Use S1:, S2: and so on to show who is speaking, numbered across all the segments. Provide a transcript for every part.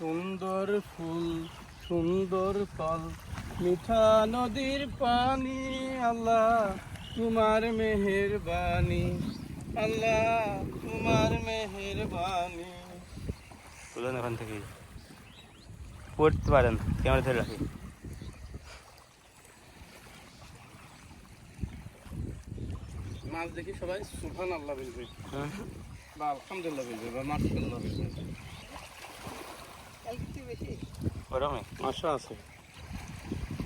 S1: সুন্দর ফুল সুন্দর ফল। মিঠা নদীর পানি আল্লাহ তোমার মেহেরবানি। আল্লাহ তোমার মেহেরবানি।
S2: তুলেন এখান থেকে পড়তে পারেন ক্যামেরা ধরে রাখি।
S1: মাছ দেখি সবাই সুফান আল্লাহ বলবে বা আলহামদুলিল্লাহ বলবে বা মার্শাল্লাহ বলবে।
S2: ওরমই
S1: মাশা আছে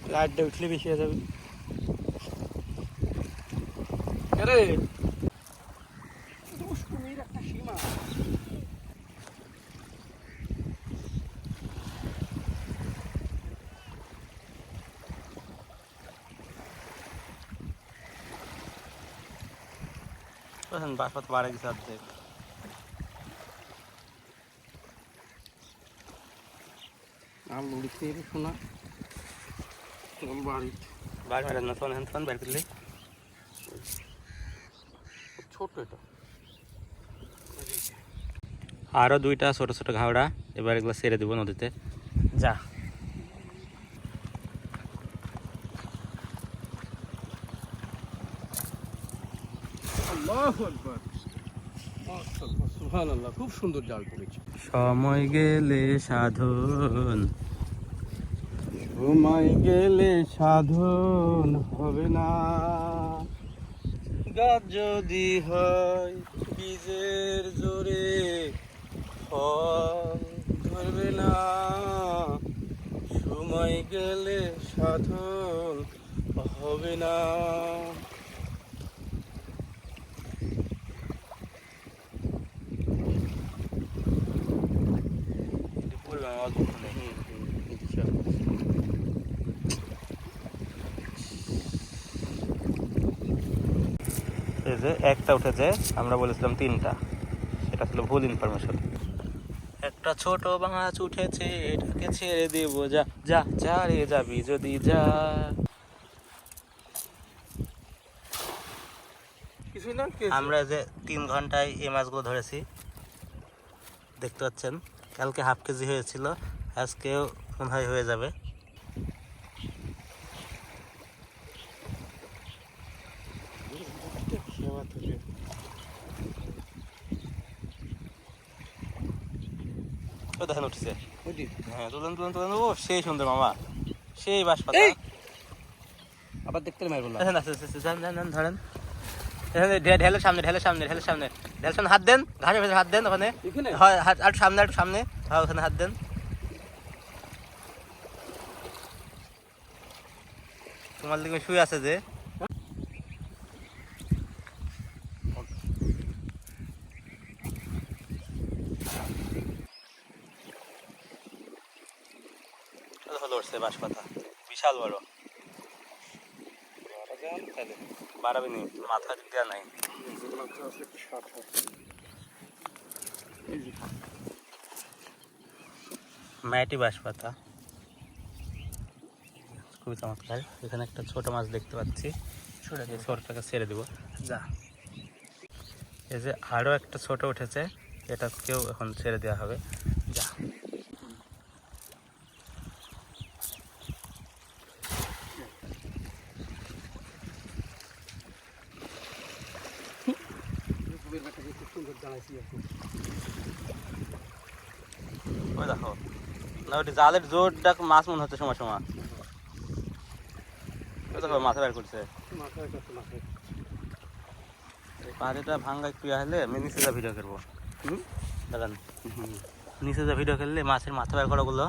S2: লাইটটা উঠলে বেশি হয়ে যাবে
S1: আরে দুষ্টুমির একটা সীমা
S2: তখন বাসপাত বাড়ে গেছে অর্ধেক
S1: আর লড়িতে শোনা। বাড়ি।
S2: বাড়ি মারেন না ফোন হ্যান্ড ফোন বের করলে
S1: ছোট এটা।
S2: আরও দুইটা ছোট ছোট ঘাওড়া এবার এগুলো ছেড়ে দেবো নদীতে। যা।
S1: আল্লাহু আকবার। খুব সুন্দর জাল পড়েছে।
S2: সময় গেলে সাধন
S1: সময় গেলে সাধন হবে না। গাছ যদি হয় বীজের জোরে ফল ধরবে না। সময় গেলে সাধন হবে না।
S2: যে একটা উঠেছে আমরা বলেছিলাম তিনটা। সেটা ছিল ভুল ইনফরমেশন একটা ছোট মাছ উঠেছে এটাকে ছেড়ে দেবো যা যা যা রে যাবি যদি যা। আমরা যে তিন ঘন্টায় এই মাছগুলো ধরেছি দেখতে পাচ্ছেন? কালকে হাফ কেজি হয়েছিল আজকেও মনে হয় হয়ে যাবে। দেখেন উঠছে। হ্যাঁ তুলেন তুলেন তুলেন ও সেই সুন্দর মামা। সেই বাস পাতা
S1: আবার দেখতে মারবো
S2: দেখেন আছে যান, ধরেন। ঢেলের সামনে ঢেলের সামনে ঢেলের সামনে ঢেলের সামনে। হাত দেন ঘাসের ভেতরে হাত দেন ওখানে। হয় আর সামনে একটু সামনে। হ্যাঁ ওখানে হাত দেন। তোমার দিকে শুয়ে আছে যে এটা হলো উঠছে বাঁশ পাতা বিশাল বড় বাড়াবে নি মাথা দেওয়া নাই। ম্যাটি বাঁশ পাতা খুবই চমৎকার। এখানে একটা ছোট মাছ দেখতে পাচ্ছি। ছোটটাকে ছেড়ে দেবো। যা। এই যে আরও একটা ছোট উঠেছে। এটা কেউ এখন ছেড়ে দেওয়া হবে যা ওই দেখো। না ওটি জালের জোরটা মাছ মনে হচ্ছে সময় সময়। ওই দেখো মাথা বের করছে। পাহাড়িটা ভাঙ্গা একটু হলে আমি নিচে যা ভিডিও করব। দাঁড়ান। নিচে যা ভিডিও করলে মাছের মাথা বের করাগুলো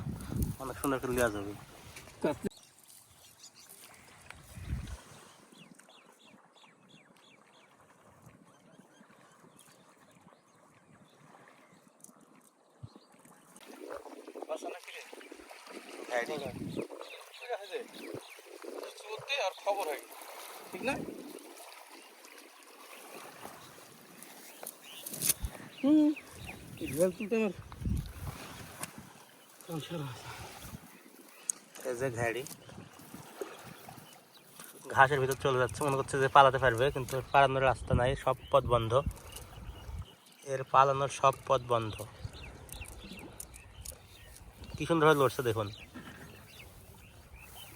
S2: অনেক সুন্দর করে দেওয়া যাবে। ঠিক আছে।
S1: আর খবর হয় ঠিক না? হুম। ঢেল তুলতে আমার
S2: এই যে ঘাড়ি। ঘাসের ভিতর চলে যাচ্ছে। মনে করছে যে পালাতে পারবে কিন্তু পালানোর রাস্তা নাই। সব পথ বন্ধ। এর পালানোর সব পথ বন্ধ। কি সুন্দর ভাবে লড়ছে দেখুন।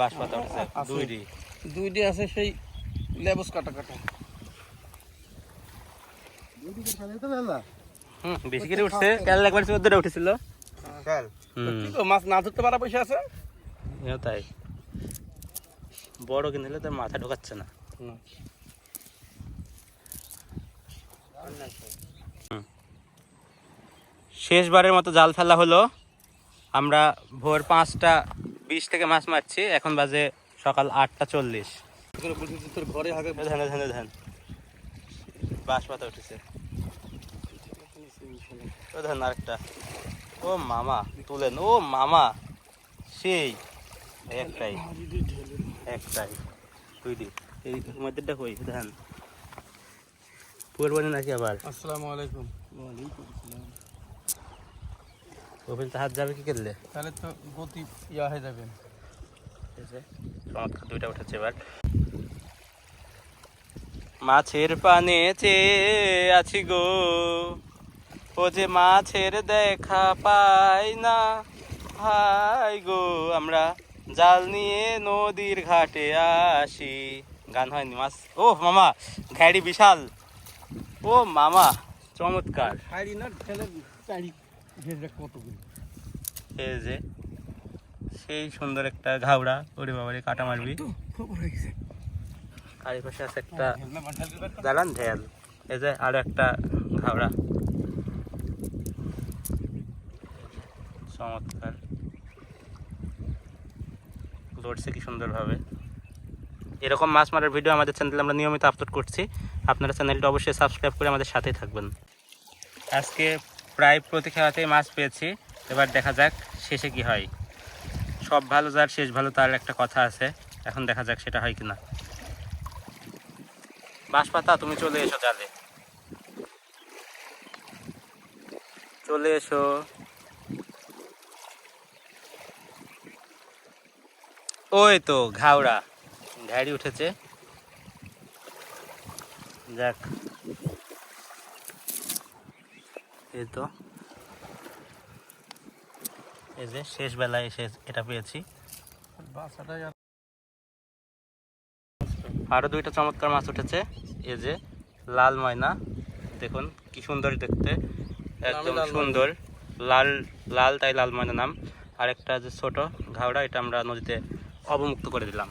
S2: বাঁশ পাতা উঠছে দুইটি।
S1: দুইটি আছে সেই লেবস কাটা কাটা
S2: বেশি করে উঠছে। কাল একবার চোদ্দটা উঠেছিল। হুম।
S1: কি গো, মাছ না ধরতে পারা পয়সা আছে?
S2: তাই। বড় কিনলে তার মাথা ঢোকাচ্ছে না। শেষবারের মতো জাল ফেলা হলো। আমরা ভোর পাঁচটা বিশ থেকে মাছ মারছি এখন বাজে সকাল আটটা চল্লিশ।
S1: করে তোর ঘরে আগে
S2: ধান। বাঁশ পাতা উঠেছে। ও ধান আরেকটা। ও মামা তুলেন। ও মামা সেই একটাই একটাই। দুইটি এই মধ্যেটা কই? ধান। পূর্বানি নাকি আবার?
S1: আসসালামু আলাইকুম।
S2: ওপেন হাত যাবে কি করলে
S1: তাহলে তো গতি ইয়া হয়ে যাবে।
S2: চমৎকার দুইটা উঠেছে এবার। মাছের পানে চেয়ে আছি গো ও যে মাছের দেখা পাই না। ভাই গো আমরা জাল নিয়ে নদীর ঘাটে আসি। গান হয়নি মাছ। ও মামা ঘাড়ি বিশাল। ও মামা চমৎকার।
S1: না কতগুলো
S2: এই যে সেই সুন্দর একটা ঘাওড়া ওরে বাবারে কাটা মারবি। আর এই পাশে আছে একটা দাঁড়ান ঢেল এই যে আরও একটা ঘাওড়া চমৎকার। লড়ছে কি সুন্দরভাবে। এরকম মাছ মারার ভিডিও আমাদের চ্যানেলে আমরা নিয়মিত আপলোড করছি। আপনারা চ্যানেলটা অবশ্যই সাবস্ক্রাইব করে আমাদের সাথেই থাকবেন। আজকে প্রায় প্রতি খেলাতেই মাছ পেয়েছি। এবার দেখা যাক শেষে কি হয়। সব ভালো যার, শেষ ভালো তার একটা কথা আছে। এখন দেখা যাক সেটা হয় কিনা। বাঁশপাতা, তুমি চলে এসো জালে। চলে এসো। ওই তো, ঘাওড়া। ঘাড়ি উঠেছে। যাক। এই তো। এই যে শেষ বেলায় এসে এটা পেয়েছি। আরও দুইটা চমৎকার মাছ উঠেছে। এই যে লাল ময়না। দেখুন কি সুন্দর দেখতে। একদম সুন্দর। লাল লাল তাই লাল ময়না নাম। আর একটা যে ছোট ঘাওড়া এটা আমরা নদীতে অবমুক্ত করে দিলাম।